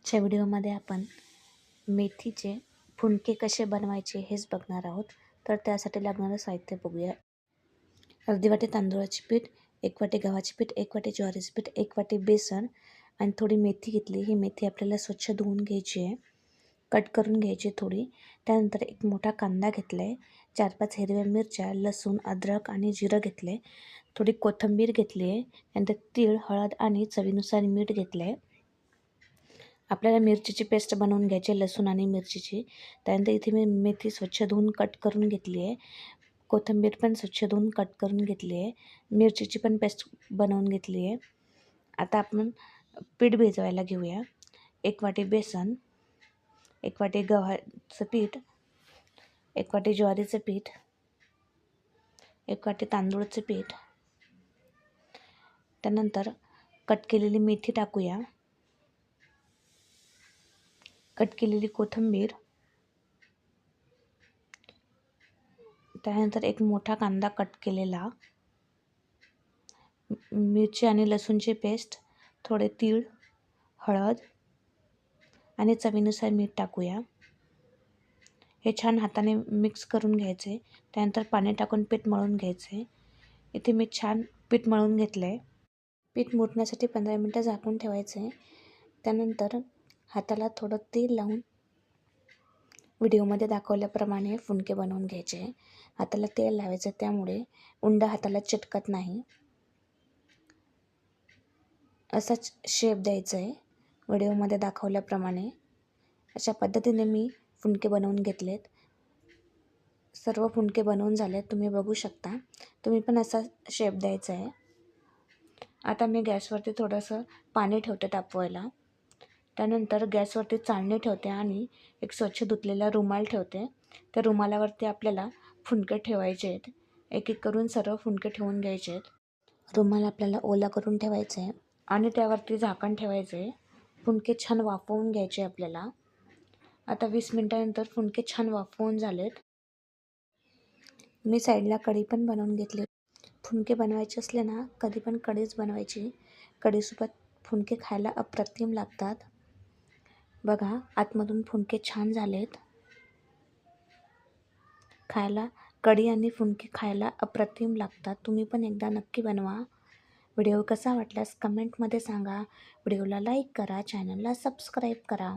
आजच्या व्हिडिओमध्ये आपण मेथीचे फुणके कसे बनवायचे हेच बघणार आहोत. तर त्यासाठी लागणारं साहित्य बघूया. अर्धी वाटी तांदूळाची पीठ एक वाटी गव्हाचे पीठ एक वाटी ज्वारीचे पीठ एक वाटी बेसन आणि थोडी मेथी घेतली. ही मेथी आपल्याला स्वच्छ धुवून घ्यायची आहे. कट करून घ्यायची थोडी. त्यानंतर एक मोठा कांदा घेतला आहे चार पाच हिरव्या मिरच्या लसूण अद्रक आणि जिरं घेतलं आहे थोडी कोथिंबीर घेतली आहे. त्यानंतर तीळ हळद आणि चवीनुसार मीठ घेतलं आहे आपल्याला मिरचीची पेस्ट बनवून घ्यायची लसूण आणि मिरचीची. त्यानंतर इथे मी मेथी स्वच्छ धुवून कट करून घेतली आहे. कोथिंबीर पण स्वच्छ धुवून कट करून घेतली आहे. मिरचीची पण पेस्ट बनवून घेतली आहे. आता आपण पीठ भिजवायला घेऊया. एक वाटी बेसन एक वाटी गव्हाचं पीठ एक वाटी ज्वारीचं पीठ एक वाटी तांदूळचं पीठ. त्यानंतर कट केलेली मेथी टाकूया. कट केलेली कोथिंबीर. त्यानंतर एक मोठा कांदा कट केलेला. मिरची आणि लसूणची पेस्ट थोडे तीळ हळद आणि चवीनुसार मीठ टाकूया. हे छान हाताने मिक्स करून घ्यायचे. त्यानंतर पाणी टाकून पीठ मळून घ्यायचे. इथे मी छान पीठ मळून घेतलं आहे पीठ मुरण्यासाठी पंधरा मिनटं झाकून ठेवायचं. आहे त्यानंतर हाताला थोडं तेल लावून व्हिडिओमध्ये दाखवल्याप्रमाणे फुणके बनवून घ्यायचे. हाताला तेल लावायचं त्यामुळे उंड हाताला चिटकत नाही. असाच शेप द्यायचा आहे व्हिडिओमध्ये दाखवल्याप्रमाणे अशा पद्धतीने मी फुणके बनवून घेतलेत. सर्व फुणके बनवून झालेत तुम्ही बघू शकता. तुम्ही पण असा शेप द्यायचा आहे आता मी गॅसवरती थोडंसं पाणी ठेवते तापवायला. त्यानंतर गॅसवरती चाळणी ठेवते आणि एक स्वच्छ धुतलेला रुमाल ठेवते. त्या रुमालावरती आपल्याला फुणके ठेवायचे आहेत. एक एक करून सर्व फुणके ठेवून घ्यायचे आहेत. रुमाल आपल्याला ओला करून ठेवायचं आहे आणि त्यावरती झाकण ठेवायचं आहे. फुनके छान वाफवून घ्यायचे आपल्याला. आता वीस मिनटानंतर फुणके छान वाफवून झालेत. मी साईडला कढी पण बनवून घेतली. फुणके बनवायचे असले ना कधी पण कढीच बनवायची. कढीसोबत फुणके खायला अप्रतिम लागतात. बघा आतमधून फुणके छान झालेत. खायला कढी आणि फुनके खायला अप्रतिम लागतात. तुम्ही पण एकदा नक्की बनवा. व्हिडिओ कसा वाटल्यास कमेंटमध्ये सांगा. व्हिडिओला लाईक करा चॅनलला सबस्क्राईब करा.